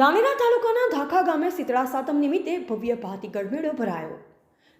ધાનેરા તાલુકાના ધાખા ગામે શીતળા સાતમ નિમિત્તે ભવ્ય ભાતીગળ મેળો ભરાયો.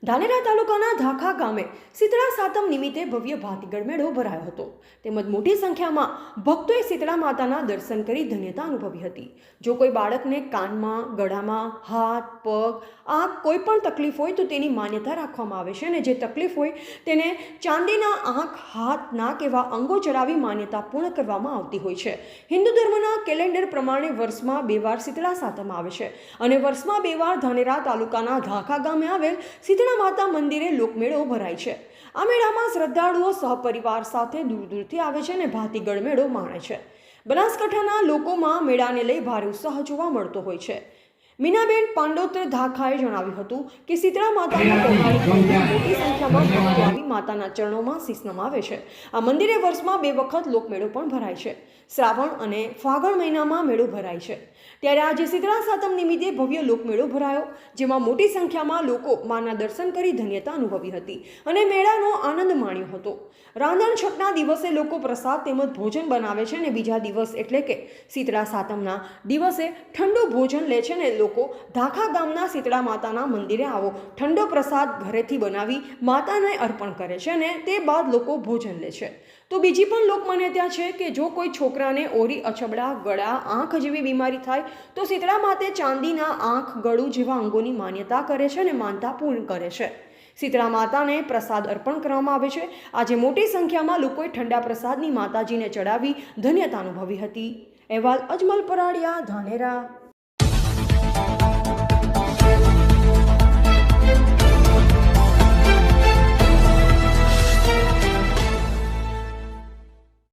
ધાનેરા તાલુકાના ધાખા ગામે શીતળા સાતમ નિમિત્તે ભવ્ય ભાતીગળ મેળો ભરાયો હતો. તેમજ મોટી સંખ્યામાં ભક્તોએ શીતળા માતાના દર્શન કરી ધન્યતા અનુભવી હતી. જો કોઈ બાળકને કાનમાં, ગળામાં હાથ, પગ, આંખ કોઈ પણ તકલીફ હોય તો તેની માન્યતા રાખવામાં આવે છે અને જે તકલીફ હોય તેને ચાંદીના આંખ, હાથ, નાક એવા અંગો ચડાવી માન્યતા પૂર્ણ કરવામાં આવતી હોય છે. હિન્દુ ધર્મના કેલેન્ડર પ્રમાણે વર્ષમાં બે વાર શીતળા સાતમ આવે છે અને વર્ષમાં બે વાર ધાનેરા તાલુકાના ધાખા ગામે આવેલ શીતળા માતા મંદિરે લોકમેળો ભરાય છે. આ મેળામાં શ્રદ્ધાળુઓ સહપરિવાર સાથે દૂર દૂરથી આવે છે અને ભાતીગળ મેળો માણે છે. બનાસકાંઠાના લોકોમાં મેળાને લઈ ભારે ઉત્સાહ જોવા મળતો હોય છે. મીનાબેન પાંડોત્ર ધાખાએ જણાવ્યું હતું કે શીતળા માતાના મોટી સંખ્યામાં માતાના ચરણોમાં શીશ નમાવે છે. આ મંદિરે વર્ષમાં બે વખત લોકમેળો પણ ભરાય છે. શ્રાવણ અને ફાગણ મહિનામાં મેળો ભરાય છે. ત્યારે આજે શીતળા સાતમ નિમિત્તે ભવ્ય લોકમેળો ભરાયો, જેમાં મોટી સંખ્યામાં લોકો માના દર્શન કરી ધન્યતા અનુભવી હતી અને મેળાનો આનંદ માણ્યો હતો. રાંધણ છઠના દિવસે લોકો પ્રસાદ તેમજ ભોજન બનાવે છે અને બીજા દિવસ એટલે કે શીતળા સાતમના દિવસે ઠંડુ ભોજન લે છે ને લોકો ધાખા ગામના શીતળા માતાના મંદિરે આવો. ઠંડો પ્રસાદ ઘરેથી બનાવી માતાને અર્પણ કરે છે અને તે બાદ લોકો ભોજન લે છે. તો બીજી પણ લોકમાન્યતા છે કે જો કોઈ છોકરાને ઓરી, અછબડા, ગળા, આંખ જેવી બીમારી થાય, તો શીતળા માતે ચાંદીના આંખ, ગળું જેવા અંગોની માન્યતા કરે છે અને માનતા પૂર્ણ કરે છે. શીતળા માતાને પ્રસાદ અર્પણ કરવામાં આવે છે. આજે મોટી સંખ્યામાં લોકોએ ઠંડા પ્રસાદની માતાજીને ચડાવી ધન્યતા અનુભવી હતી. અહેવાલ અજમલ પરાડિયા, ધાનેરા.